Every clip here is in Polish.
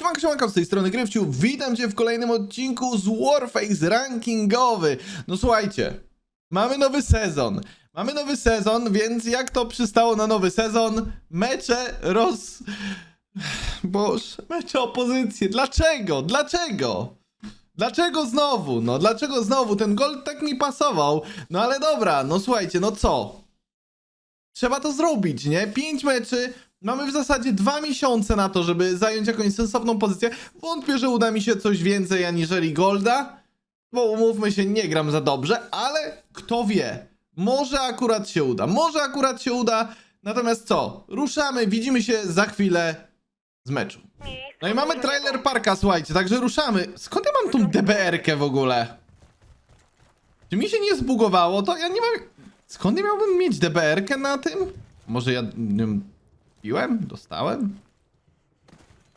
Siemanko, siemanko, z tej strony Grywciu, witam cię w kolejnym odcinku z Warface rankingowy. No słuchajcie, mamy nowy sezon, mamy nowy sezon, więc jak to przystało na nowy sezon, mecze roz... Boże, mecze opozycje, dlaczego, dlaczego? Dlaczego znowu, no dlaczego znowu, ten gol tak mi pasował, no ale dobra, no słuchajcie, no co? Trzeba to zrobić, nie? Pięć meczy, mamy w zasadzie dwa miesiące na to, żeby zająć jakąś sensowną pozycję. Wątpię, że uda mi się coś więcej aniżeli Golda, bo umówmy się, nie gram za dobrze, ale kto wie, może akurat się uda, może akurat się uda, natomiast co? Ruszamy, widzimy się za chwilę z meczu. No i mamy trailer parka, słuchajcie, także ruszamy. Skąd ja mam tą DBR-kę w ogóle? Czy mi się nie zbugowało? To ja nie mam... Skąd ja miałbym mieć DBR-kę na tym? Może ja nią piłem? Dostałem?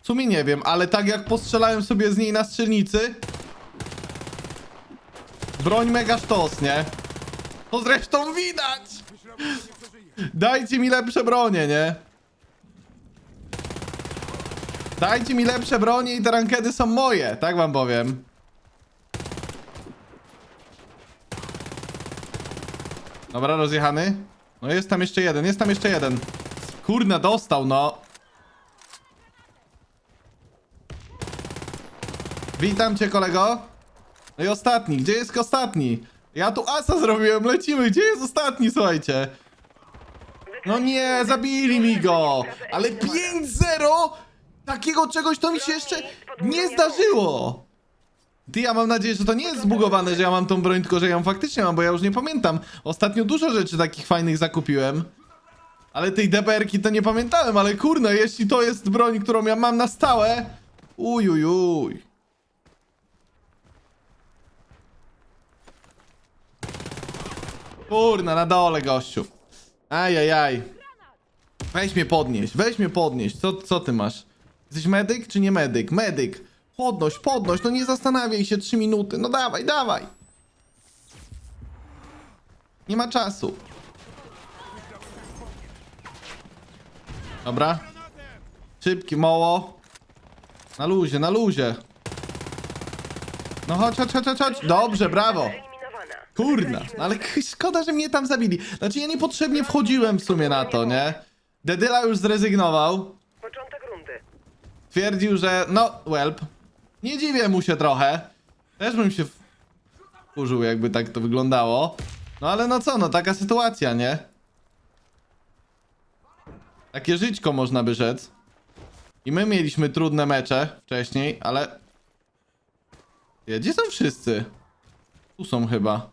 W sumie nie wiem, ale tak jak postrzelałem sobie z niej na strzelnicy... Broń mega sztos, nie? To zresztą widać! Dajcie mi lepsze bronie, nie? Dajcie mi lepsze bronie i te rankedy są moje, tak wam powiem. Dobra, rozjechany. No jest tam jeszcze jeden, jest tam jeszcze jeden. Kurna, dostał, no. Witam cię, kolego. No i ostatni, gdzie jest ostatni? Ja tu asa zrobiłem, lecimy, gdzie jest ostatni, słuchajcie? No nie, zabili mi go! Ale 5-0? Takiego czegoś to mi się jeszcze nie zdarzyło! Ty, ja mam nadzieję, że to nie jest zbugowane, że ja mam tą broń, tylko że ja ją faktycznie mam, bo ja już nie pamiętam. Ostatnio dużo rzeczy takich fajnych zakupiłem. Ale tej DBR-ki to nie pamiętałem, ale kurna, jeśli to jest broń, którą ja mam na stałe... Ujujuj. Kurna, na dole, gościu. Ajajaj. Weź mnie podnieść, weź mnie podnieść. Co, co ty masz? Jesteś medyk czy nie medyk? Medyk. Podnoś, podnoś, no nie zastanawiaj się 3 minuty. No dawaj, dawaj. Nie ma czasu. Dobra. Szybki, moło. Na luzie, na luzie. No chodź, chodź, chodź, chodź. Dobrze, brawo. Kurna, no ale szkoda, że mnie tam zabili. Znaczy ja niepotrzebnie wchodziłem w sumie na to, nie? Dedyla już zrezygnował. Początek rundy. Twierdził, że no, whelp. Nie dziwię mu się trochę. Też bym się wkurzył, jakby tak to wyglądało. No ale no co, no taka sytuacja, nie? Takie żyćko można by rzec. I my mieliśmy trudne mecze wcześniej, ale... Gdzie są wszyscy? Tu są chyba.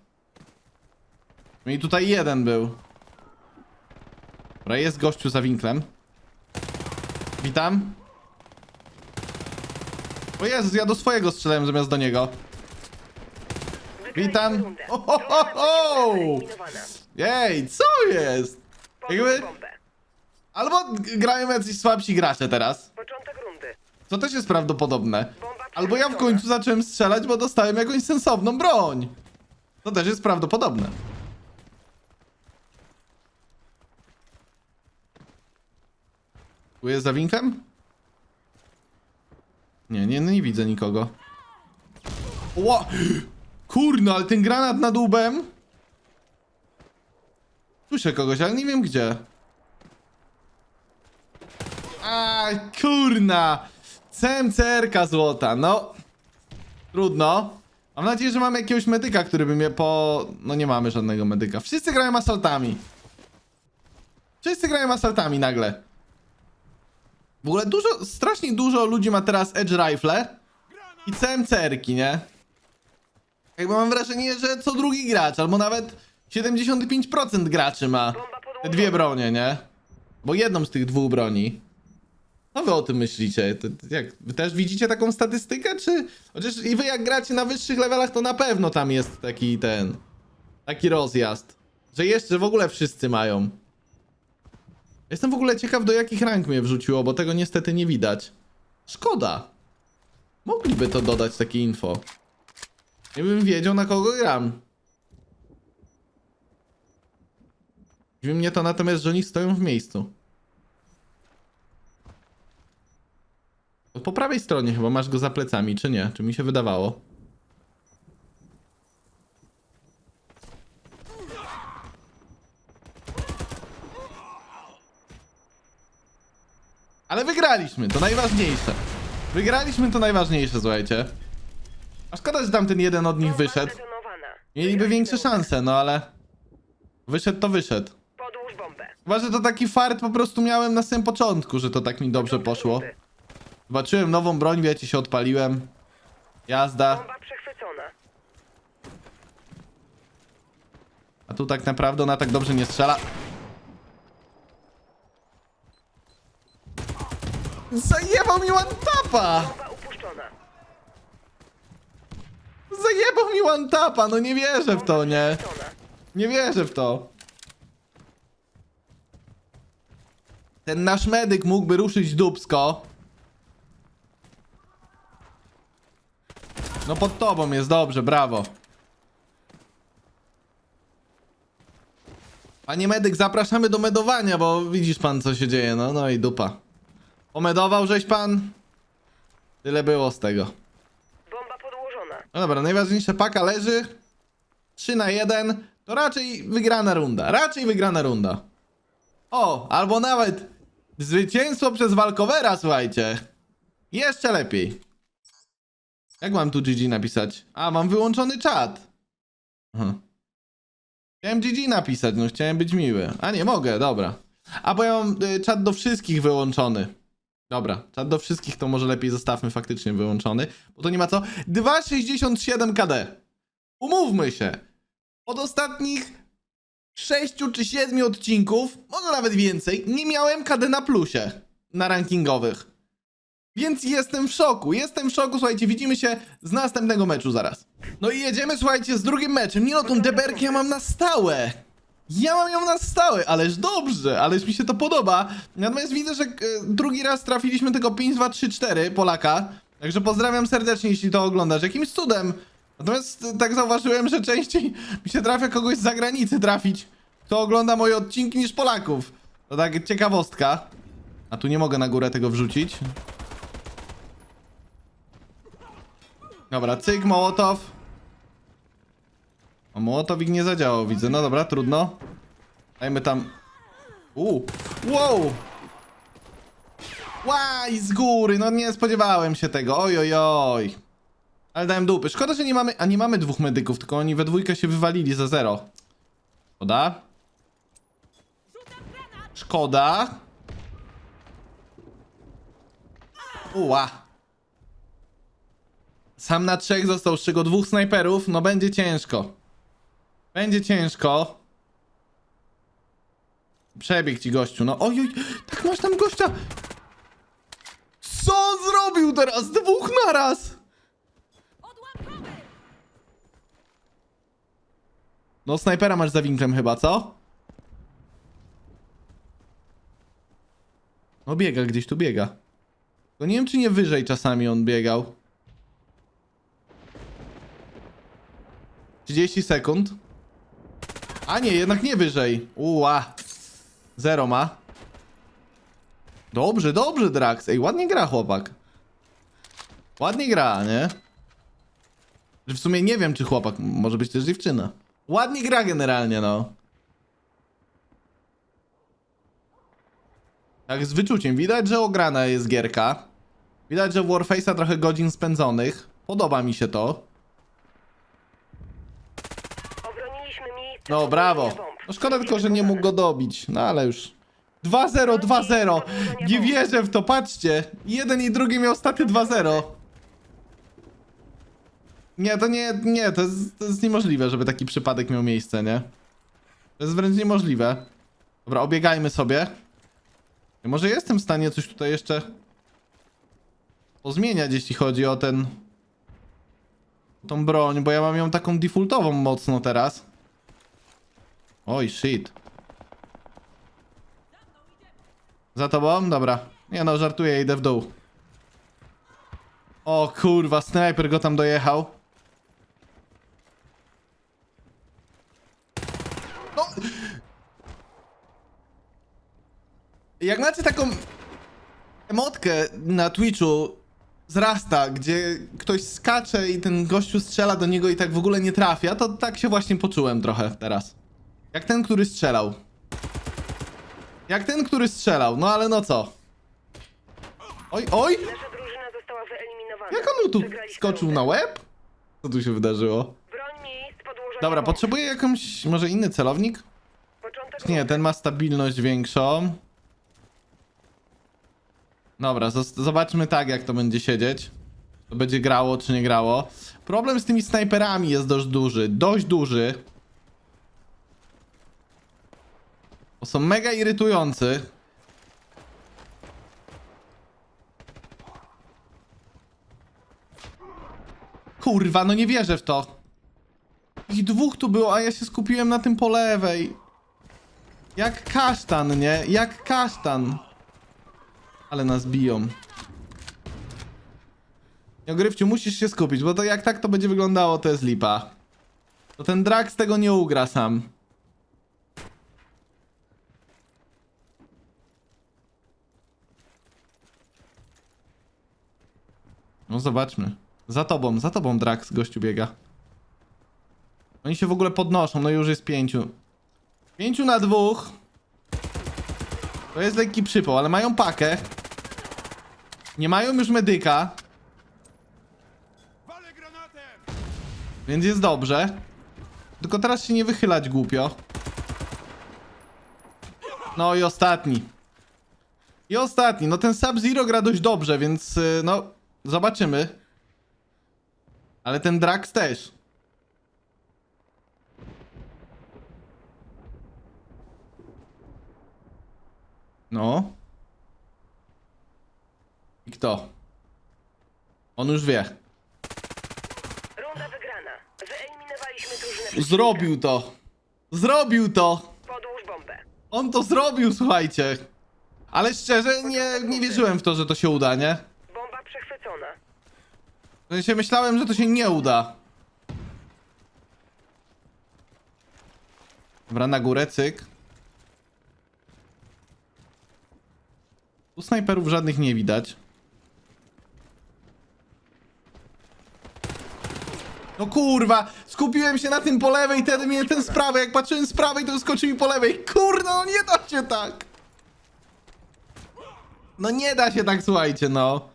No i tutaj jeden był. Dobra, jest gościu za winklem. Witam. O Jezus, ja do swojego strzelałem zamiast do niego. Witam. rundę. Ho, ho, ho, ho! Eliminowana. Ej, co jest? Jakby-. Albo g- grają jacyś słabsi gracze teraz. Początek rundy. Co też jest prawdopodobne. Albo ja w końcu zacząłem strzelać, bo dostałem jakąś sensowną broń. To też jest prawdopodobne. Tu jest za winklem? Nie, nie, nie widzę nikogo. Ła! Kurno, ale ten granat nad łbem. Słyszę kogoś, ale nie wiem gdzie. A, kurna! CMCR-ka złota, no. Trudno. Mam nadzieję, że mamy jakiegoś medyka, który by mnie po... No nie mamy żadnego medyka. Wszyscy grają asaltami. Wszyscy grają asaltami nagle. W ogóle dużo, strasznie dużo ludzi ma teraz Edge Rifle i CMCR-ki, nie? Jakby mam wrażenie, że co drugi gracz, albo nawet 75% graczy ma te dwie bronie, nie? Bo jedną z tych dwóch broni. Co wy o tym myślicie? To, jak, wy też widzicie taką statystykę, czy... Chociaż i wy jak gracie na wyższych levelach, to na pewno tam jest taki ten... Taki rozjazd. Że jeszcze w ogóle wszyscy mają. Jestem w ogóle ciekaw, do jakich rank mnie wrzuciło, bo tego niestety nie widać. Szkoda. Mogliby to dodać, takie info. Nie bym wiedział, na kogo gram. Dziwi mnie to natomiast, że oni stoją w miejscu. To To po prawej stronie chyba masz go za plecami, czy nie? Czy mi się wydawało? Ale wygraliśmy, to najważniejsze. Wygraliśmy to najważniejsze, słuchajcie. A szkoda, że tamten jeden od nich wyszedł. Mieliby większe szanse, no ale... Wyszedł to wyszedł. Chyba, że to taki fart po prostu miałem na samym początku, że to tak mi dobrze poszło. Zobaczyłem nową broń, wiecie, się odpaliłem. Jazda. Bomba przechwycona. A tu tak naprawdę ona tak dobrze nie strzela. Zajebał mi one tapa! Bomba upuszczona. Zajebał mi one tapa, no nie wierzę w to, nie? Przechwycona. Nie wierzę w to. Ten nasz medyk mógłby ruszyć dubsko. No pod tobą jest dobrze, brawo. Panie medyk, zapraszamy do medowania, bo widzisz pan co się dzieje, no, no i dupa. Pomedował żeś pan? Tyle było z tego. Bomba podłożona. No dobra, najważniejsze paka leży. 3 na 1. To raczej wygrana runda. Raczej wygrana runda. O, albo nawet zwycięstwo przez walkowera, słuchajcie. Jeszcze lepiej. Jak mam tu GG napisać? A, mam wyłączony czat. Aha. Chciałem GG napisać, no chciałem być miły. A nie, mogę, dobra. A bo ja mam y, czat do wszystkich wyłączony. Dobra, czat do wszystkich to może lepiej zostawmy faktycznie wyłączony, bo to nie ma co. 2,67 KD. Umówmy się. Od ostatnich 6 czy 7 odcinków, może nawet więcej, nie miałem KD na plusie na rankingowych. Więc jestem w szoku, jestem w szoku, słuchajcie, widzimy się z następnego meczu zaraz. No i jedziemy, słuchajcie, z drugim meczem. Nie no, tą deberkę ja mam na stałe. Ja mam ją na stałe, ależ dobrze, ależ mi się to podoba. Natomiast widzę, że e, drugi raz trafiliśmy tego 5-2-3-4 Polaka. Także pozdrawiam serdecznie, jeśli to oglądasz. Jakimś cudem. Natomiast e, tak zauważyłem, że częściej mi się trafia kogoś z zagranicy trafić, kto ogląda moje odcinki niż Polaków. To tak ciekawostka. A tu nie mogę na górę tego wrzucić. Dobra, cyk, Mołotow. O, Mołotowik nie zadziałał, widzę. No dobra, trudno. Dajmy tam... Uuu. Wow! Łaj, z góry, no nie spodziewałem się tego, oj, oj, oj. Ale dałem dupy. Szkoda, że nie mamy... A nie mamy dwóch medyków, tylko oni we dwójkę się wywalili za zero. Szkoda. Szkoda. Uła. Sam na trzech został, z czego dwóch snajperów, no będzie ciężko. Będzie ciężko. Przebieg ci gościu, no oj, tak masz tam gościa. Co on zrobił teraz? Dwóch naraz! No snajpera masz za winklem chyba, co? No biega, gdzieś tu biega. To nie wiem, czy nie wyżej czasami on biegał. 30 sekund. A nie, jednak nie wyżej. Uła. Zero ma. Dobrze, dobrze, Drax. Ej, ładnie gra chłopak. Ładnie gra, nie? W sumie nie wiem, czy chłopak, może być też dziewczyna. Ładnie gra generalnie, no. Tak z wyczuciem. Widać, że ograna jest gierka. Widać, że Warface'a trochę godzin spędzonych. Podoba mi się to. Obroniliśmy miejsce. No, brawo. No szkoda tylko, że nie mógł go dobić. No ale już. 2-0, 2-0. Nie wierzę w to, patrzcie. Jeden i drugi miał staty 2-0. Nie, to nie, nie, to jest, to jest niemożliwe, żeby taki przypadek miał miejsce, nie? To jest wręcz niemożliwe. Dobra, obiegajmy sobie. Może jestem w stanie coś tutaj jeszcze pozmieniać, jeśli chodzi o ten... tą broń, bo ja mam ją taką defaultową mocno teraz. Oj, shit. Za tobą? Dobra. Nie no, żartuję, idę w dół. O kurwa, snajper go tam dojechał. No! Jak macie taką emotkę na Twitchu, wzrasta, gdzie ktoś skacze i ten gościu strzela do niego i tak w ogóle nie trafia, to tak się właśnie poczułem trochę teraz. Jak ten, który strzelał. Jak ten, który strzelał, no ale no co? Oj, oj! Nasza drużyna została wyeliminowana. Jak on mu tu Przegraliśmy skoczył rundę. na łeb? Co tu się wydarzyło? Broń miejsc podłożona. Dobra, potrzebuję jakąś, może inny celownik? Początek Nie, ten ma stabilność większą. Dobra, zos- zobaczmy tak, jak to będzie siedzieć. To będzie grało, czy nie grało. Problem z tymi snajperami jest dość duży. Dość duży. Bo są mega irytujący. Kurwa, no nie wierzę w to. Ich dwóch tu było, a ja się skupiłem na tym po lewej. Jak kasztan, nie? Jak kasztan. Ale nas biją. Ogrywciu, musisz się skupić, bo to jak tak to będzie wyglądało, to jest lipa. To ten drak z tego nie ugra sam. No zobaczmy. Za tobą, za tobą Drax gościu biega. Oni się w ogóle podnoszą, no już jest pięciu. Pięciu na dwóch. To jest lekki przypał, ale mają pakę. Nie mają już medyka, więc jest dobrze. Tylko teraz się nie wychylać głupio. No i ostatni. I ostatni. No ten Sub-Zero gra dość dobrze, więc y, no zobaczymy. Ale ten Drax też. No. I kto? On już wie. Runda wygrana. Wyeliminowaliśmy drużynę. Zrobił to. Zrobił to. Podłóż bombę. On to zrobił, słuchajcie. Ale szczerze, nie, nie wierzyłem w to, że to się uda, nie? W sensie myślałem, że to się nie uda. Dobra, na górę, cyk. Tu snajperów żadnych nie widać. No kurwa, skupiłem się na tym po lewej, wtedy mnie ten z prawej, jak patrzyłem z prawej, to skoczył mi po lewej. Kurno, no nie da się tak. No nie da się tak, słuchajcie, no.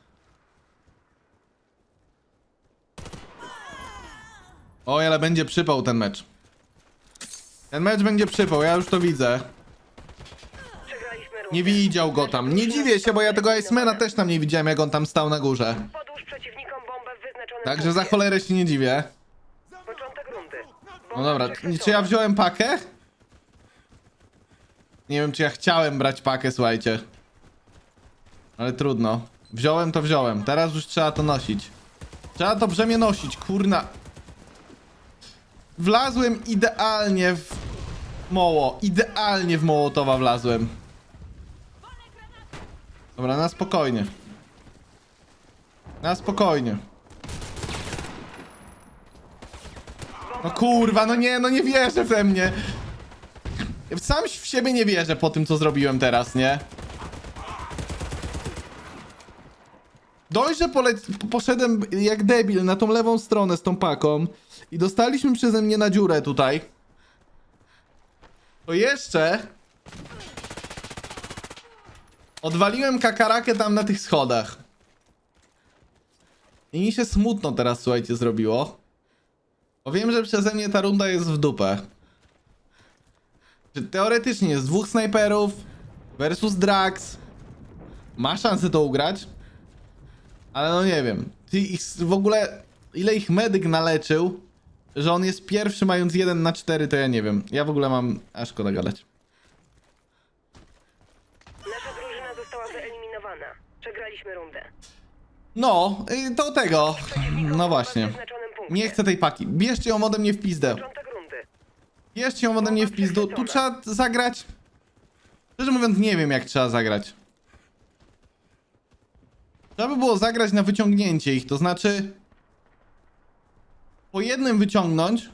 Oj, ale będzie przypał ten mecz. Ten mecz będzie przypał, ja już to widzę. Nie widział go tam. Nie dziwię się, bo ja tego Icemana też tam nie widziałem, jak on tam stał na górze. Podłóż przeciwnikom bombę w wyznaczonym Także za punkcie. cholerę się nie dziwię. Początek rundy. Bomba No dobra, czy ja wziąłem pakę? Nie wiem, czy ja chciałem brać pakę, słuchajcie. Ale trudno. Wziąłem to wziąłem. Teraz już trzeba to nosić. Trzeba to brzemię nosić, kurna. Wlazłem idealnie w moło. Idealnie w mołotowa wlazłem. Dobra, na spokojnie. Na spokojnie. No kurwa, no nie, no nie wierzę we mnie. Sam w siebie nie wierzę po tym, co zrobiłem teraz, nie? Dość, że poszedłem jak debil na tą lewą stronę z tą paką i dostaliśmy przeze mnie na dziurę tutaj. To jeszcze odwaliłem kakarakę tam na tych schodach. I mi się smutno teraz, słuchajcie, zrobiło. Bo wiem, że przeze mnie ta runda jest w dupę. Teoretycznie jest dwóch snajperów versus Drax. Ma szansę to ugrać. Ale no nie wiem. W ogóle ile ich medyk naleczył, że on jest pierwszy mając 1 na 4, to ja nie wiem. Ja w ogóle mam... A szkoda gadać. Nasza drużyna została wyeliminowana. Przegraliśmy rundę. No, y, to tego. No właśnie. Nie chcę tej paki. Bierzcie ją ode mnie w pizdę. Początek rundy. Bierzcie ją ode mnie w pizdu. Tu trzeba zagrać. Szczerze mówiąc, nie wiem jak trzeba zagrać. Trzeba by było zagrać na wyciągnięcie ich, to znaczy po jednym wyciągnąć.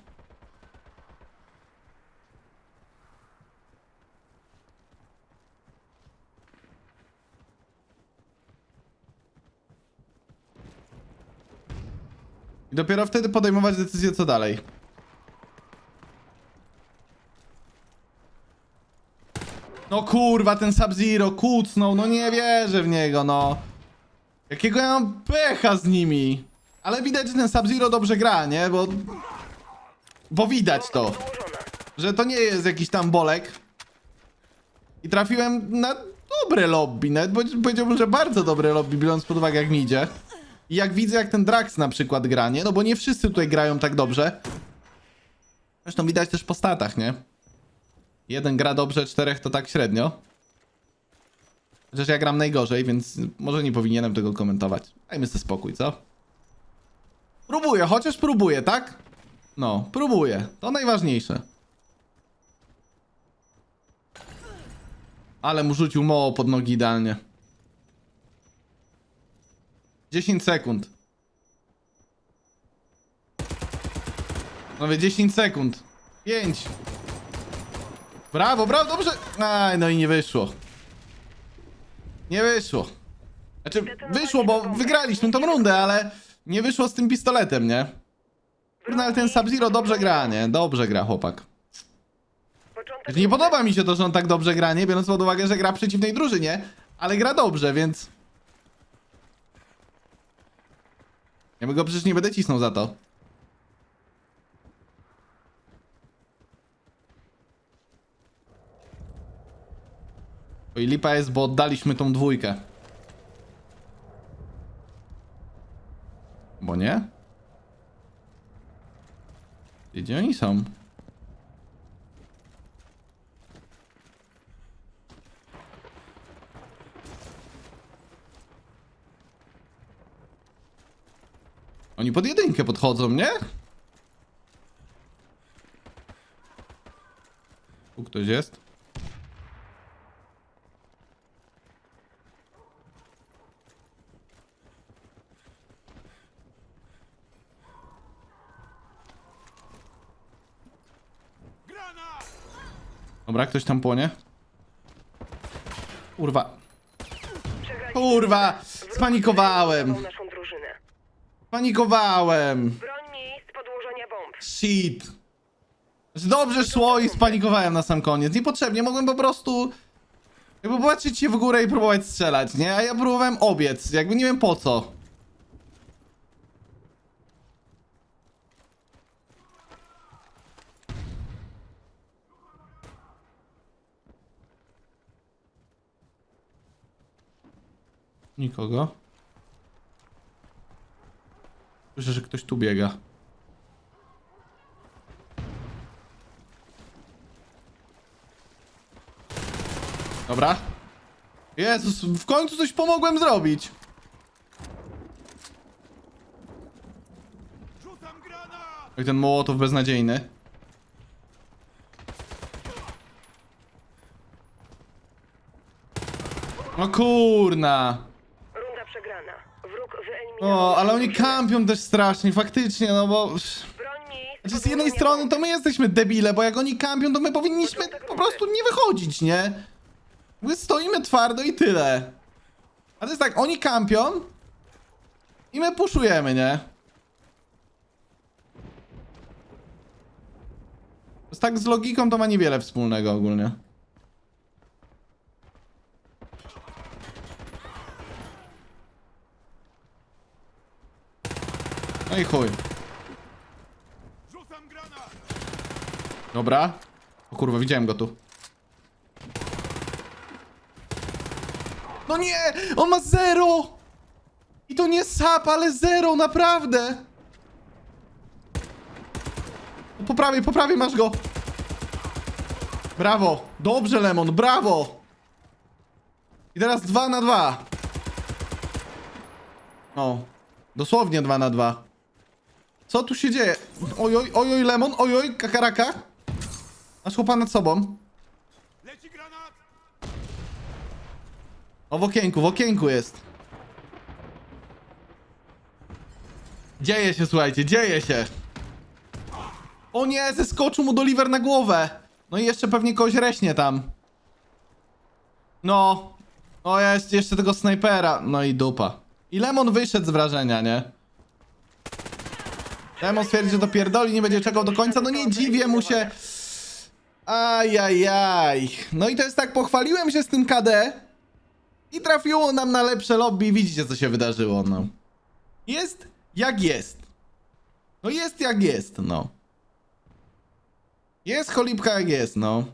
I dopiero wtedy podejmować decyzję, co dalej. No kurwa, ten Sub-Zero kucnął, no nie wierzę w niego, no. Jakiego ja mam pecha z nimi. Ale widać, że ten Sub-Zero dobrze gra, nie? Bo... Bo widać to, że to nie jest jakiś tam bolek. I trafiłem na dobre lobby, nawet powiedziałbym, że bardzo dobre lobby, biorąc pod uwagę jak mi idzie. I jak widzę, jak ten Drax na przykład gra, nie? No bo nie wszyscy tutaj grają tak dobrze. Zresztą widać też po statach, nie? Jeden gra dobrze, czterech to tak średnio. Chociaż ja gram najgorzej, więc może nie powinienem tego komentować. Dajmy sobie spokój, co? Próbuję, chociaż próbuję, tak? No, próbuję. To najważniejsze. Ale mu rzucił moło pod nogi idealnie. 10 sekund. Mówię 10 sekund. 5. Brawo, brawo, dobrze. Aj, no i nie wyszło. Nie wyszło. Znaczy, wyszło, bo wygraliśmy tą rundę, ale nie wyszło z tym pistoletem, nie? Kurde, ale ten Sub-Zero dobrze gra, nie? Dobrze gra chłopak. Początek nie podoba mi się to, że on tak dobrze gra, nie? Biorąc pod uwagę, że gra w przeciwnej drużynie, ale gra dobrze, więc... Ja go przecież nie będę cisnął za to. Oj, lipa jest, bo oddaliśmy tą dwójkę. Bo nie? Gdzie oni są? Oni pod jedynkę podchodzą, nie? Tu ktoś jest? Dobra, ktoś tam płonie. Kurwa. Kurwa! Spanikowałem! wyeliminował naszą drużynę. Spanikowałem! Broń miejsc podłożenia bomb. Shit. Znaczy, Dobrze szło i spanikowałem na sam koniec. Niepotrzebnie, mogłem po prostu... Jakby patrzeć się w górę i próbować strzelać, nie? A ja próbowałem obiec, jakby nie wiem po co. Nikogo. Słyszę, że ktoś tu biega. Dobra. Jezus, w końcu coś pomogłem zrobić. Oj, ten mołotow beznadziejny. No kurna. Runda przegrana. Wróg wyeliminował. O, ale oni kampią też strasznie, faktycznie, no bo... Broń miejsc Znaczy z jednej strony to my jesteśmy debile, bo jak oni kampią, to my powinniśmy po prostu nie wychodzić, nie? My stoimy twardo i tyle. A to jest tak, oni kampią i my puszujemy, nie? To jest tak z logiką to ma niewiele wspólnego ogólnie. No i chuj. Dobra. O kurwa, widziałem go tu. No nie! On ma zero! I to nie sap, ale zero, naprawdę! No, Po prawej, po prawej masz go! Brawo! Dobrze, Lemon, brawo! I teraz dwa na dwa. O, dosłownie dwa na dwa. Co tu się dzieje? Ojoj, ojoj, Lemon, ojoj, kakaraka. Masz chłopa nad sobą. Leci granat! O, w okienku, w okienku jest. Dzieje się, słuchajcie, dzieje się. O nie, zeskoczył mu Doliver na głowę. No i jeszcze pewnie kogoś reśnie tam. No. O, jest jeszcze tego snajpera. No i dupa. I Lemon wyszedł z wrażenia, nie? Demon stwierdzi, że to pierdoli, nie będzie czekał do końca. No nie dziwię mu się. Ajajaj. No i to jest tak, pochwaliłem się z tym KD i trafiło nam na lepsze lobby widzicie, co się wydarzyło, no. Jest jak jest. No jest jak jest, no. Jest cholipka jak jest, no.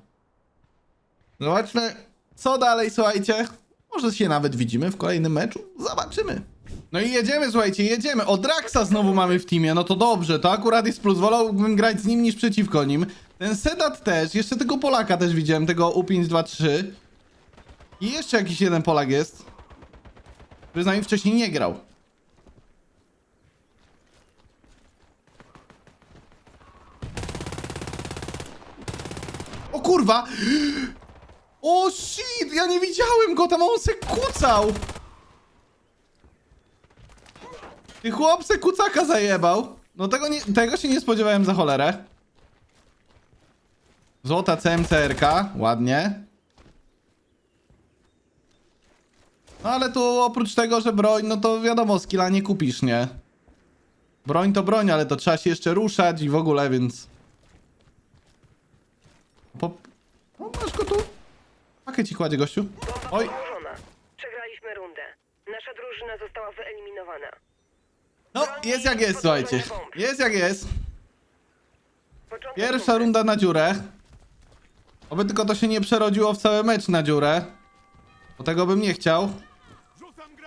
Zobaczmy, co dalej, słuchajcie. Może się nawet widzimy w kolejnym meczu. Zobaczymy. No i jedziemy, słuchajcie, jedziemy. O Draxa znowu mamy w teamie, no to dobrze, to akurat jest plus. Wolałbym grać z nim niż przeciwko nim. Ten Sedat też, jeszcze tego Polaka też widziałem, tego U523. I jeszcze jakiś jeden Polak jest, który z nami wcześniej nie grał. O kurwa! O shit, ja nie widziałem go tam, on se kucał! Ty chłop se kucaka zajebał. No tego, nie, tego się nie spodziewałem za cholerę. Złota CMCRK, ładnie. No ale tu oprócz tego, że broń, no to wiadomo, skilla nie kupisz, nie? Broń to broń, ale to trzeba się jeszcze ruszać i w ogóle, więc... Po... No masz go tu. Pakę ci kładzie, gościu. Oj. Przegraliśmy rundę. Nasza drużyna została wyeliminowana. No, jest jak jest, słuchajcie. Jest jak jest. Pierwsza runda na dziurę. Oby tylko to się nie przerodziło w cały mecz na dziurę. Bo tego bym nie chciał.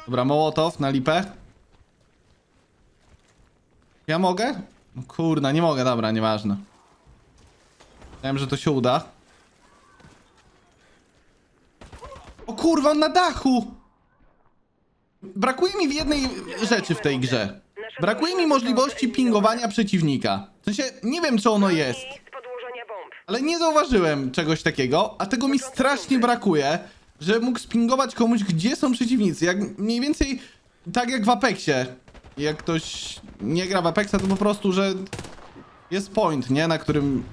Dobra, Mołotow na lipę. Ja mogę? No kurna, nie mogę, dobra, nieważne. Wiem, że to się uda. O kurwa, on na dachu! Brakuje mi w jednej rzeczy w tej grze. Brakuje mi możliwości pingowania przeciwnika. W sensie, nie wiem czy ono jest. Ale nie zauważyłem czegoś takiego, a tego mi strasznie brakuje, że mógł spingować komuś, gdzie są przeciwnicy. Jak mniej więcej tak jak w Apexie. Jak ktoś nie gra w Apexa, to po prostu, że jest point, nie? Na którym...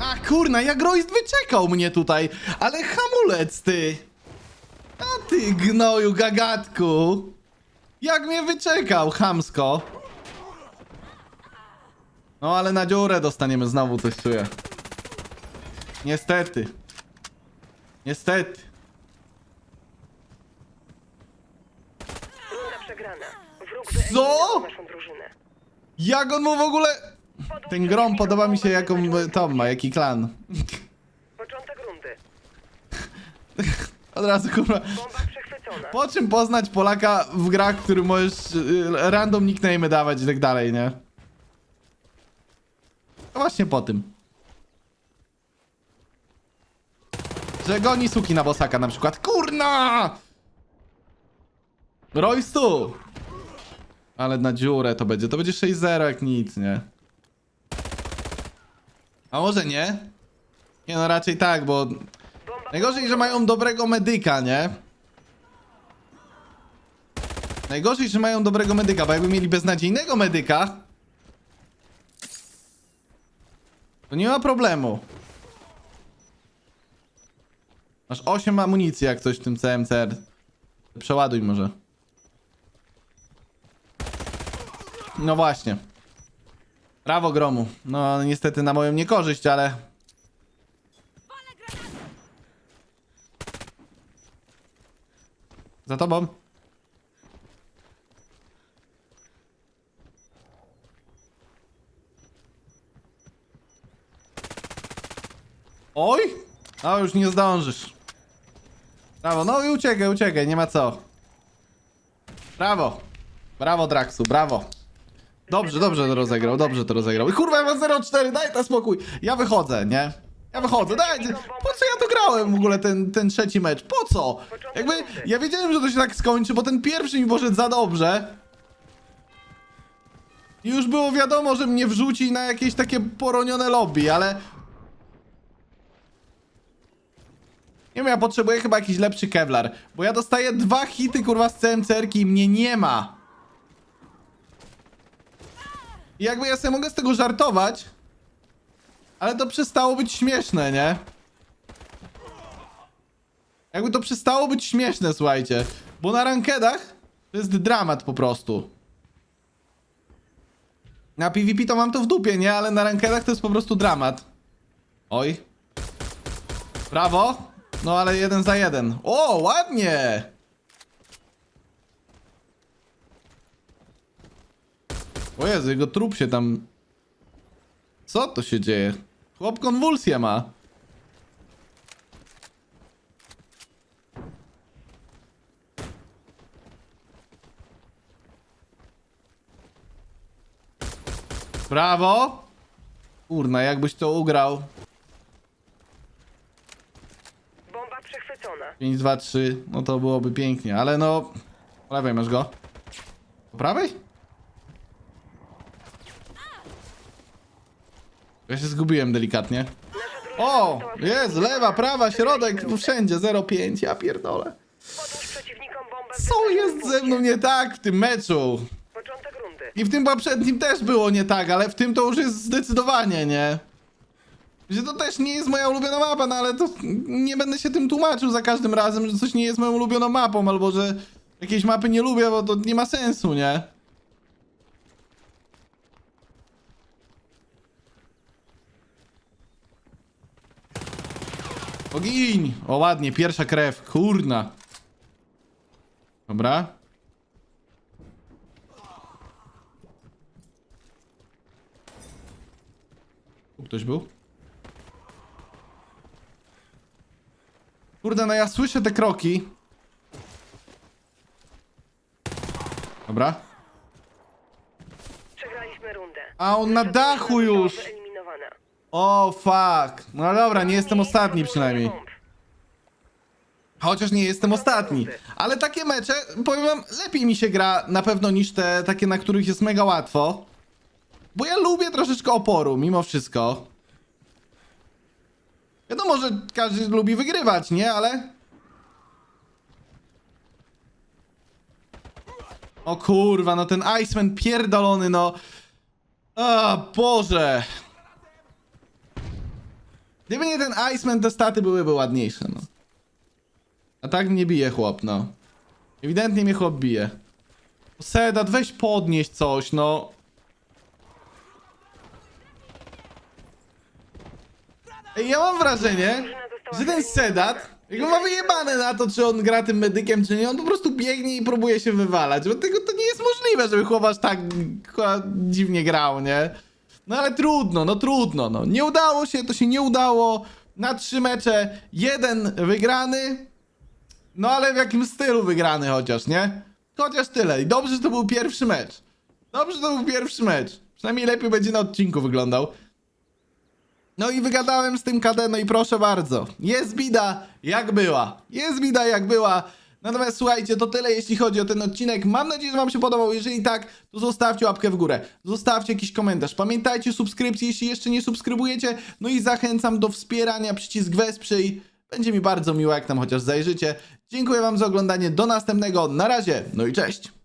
A kurna, jak Royst wyczekał mnie tutaj, ale hamulec ty! A ty gnoju gagatku! Jak mnie wyczekał, chamsko! No ale na dziurę dostaniemy znowu coś czuję. Niestety. Niestety. Runda przegrana. Wróg Co? wyeliminował naszą drużynę. Jak on mu w ogóle... Ten grom podoba mi się jaką Tom ma, jaki klan. Początek rundy. Od razu kurwa. Bomba przechwycona. Po czym poznać Polaka w grach, w którym możesz y, random nickname dawać i tak dalej, nie? No właśnie po tym. Że goni suki na bosaka na przykład. Kurna! Royce tu! Ale na dziurę to będzie. To będzie 6-0 jak nic, nie? A może nie? Nie no raczej tak, bo... Najgorzej, że mają dobrego medyka, nie? Najgorzej, że mają dobrego medyka, bo jakby mieli beznadziejnego medyka, to nie ma problemu. Masz 8 amunicji jak coś w tym CMCR. Przeładuj może. No właśnie. Brawo Gromu. No niestety na moją niekorzyść, ale... Za tobą. Oj! No już nie zdążysz. Brawo, no i uciekaj, uciekaj, nie ma co. Brawo. Brawo Draxu, brawo. Dobrze, dobrze to rozegrał, dobrze to rozegrał. I kurwa, ja mam 0-4, daj ta spokój. Ja wychodzę, nie? Ja wychodzę, daj. Po co ja to grałem w ogóle ten, ten trzeci mecz? Po co? Jakby, ja wiedziałem, że to się tak skończy, bo ten pierwszy mi poszedł za dobrze. I już było wiadomo, że mnie wrzuci na jakieś takie poronione lobby, ale... Nie wiem, ja potrzebuję chyba jakiś lepszy Kevlar, bo ja dostaję dwa hity kurwa z CMCR-ki i mnie nie ma. I jakby ja sobie mogę z tego żartować, ale to przestało być śmieszne, nie? Jakby to przestało być śmieszne, słuchajcie. Bo na rankedach to jest dramat po prostu. Na PvP to mam to w dupie, nie? Ale na rankedach to jest po prostu dramat. Oj. Brawo. No ale jeden za jeden. O, ładnie! O Jezu, jego trup się tam... Co to się dzieje? Chłop konwulsję ma. Brawo! Kurna, jakbyś to ugrał. Bomba przechwycona. 5, 2, 3, no to byłoby pięknie, ale no... Po lewej masz go. Po prawej? Ja się zgubiłem delikatnie. O! Jest, lewa, prawa, środek, tu wszędzie, 0,5, ja pierdolę. Co jest ze mną nie tak w tym meczu? I w tym poprzednim też było nie tak, ale w tym to już jest zdecydowanie, nie? Że to też nie jest moja ulubiona mapa, no ale to nie będę się tym tłumaczył za każdym razem, że coś nie jest moją ulubioną mapą, albo że jakiejś mapy nie lubię, bo to nie ma sensu, nie? Ogiń! O ładnie, pierwsza krew, kurna. Dobra. Tu ktoś był? Kurde, no ja słyszę te kroki. Dobra. Przegraliśmy rundę. A on na dachu już. O, fuck. No dobra, nie jestem ostatni przynajmniej. Chociaż nie jestem ostatni. Ale takie mecze, powiem wam, lepiej mi się gra na pewno niż te takie, na których jest mega łatwo. Bo ja lubię troszeczkę oporu, mimo wszystko. Wiadomo, że każdy lubi wygrywać, nie? Ale... O kurwa, no ten Iceman pierdolony, no. O Boże. Gdyby nie ten Iceman, te staty byłyby ładniejsze, no. A tak mnie bije chłop, no. Ewidentnie mnie chłop bije. Sedat, weź podnieść coś, no. Ej, ja mam wrażenie, że ten Sedat, jak ma wyjebane na to, czy on gra tym medykiem, czy nie, on po prostu biegnie i próbuje się wywalać, bo tego to nie jest możliwe, żeby chłopac tak dziwnie grał, nie? No ale trudno, no trudno, no. Nie udało się, to się nie udało. Na trzy mecze, jeden wygrany, no ale w jakim stylu wygrany chociaż, nie? Chociaż tyle. I dobrze, że to był pierwszy mecz. Dobrze, że to był pierwszy mecz. Przynajmniej lepiej będzie na odcinku wyglądał. No i wygadałem z tym KD, no i proszę bardzo. Jest bida jak była. Jest bida jak była. Natomiast słuchajcie, to tyle jeśli chodzi o ten odcinek. Mam nadzieję, że wam się podobał. Jeżeli tak, to zostawcie łapkę w górę. Zostawcie jakiś komentarz. Pamiętajcie subskrypcji, jeśli jeszcze nie subskrybujecie. No i zachęcam do wspierania. Przycisk wesprzyj. Będzie mi bardzo miło, jak tam chociaż zajrzycie. Dziękuję wam za oglądanie. Do następnego. Na razie. No i cześć.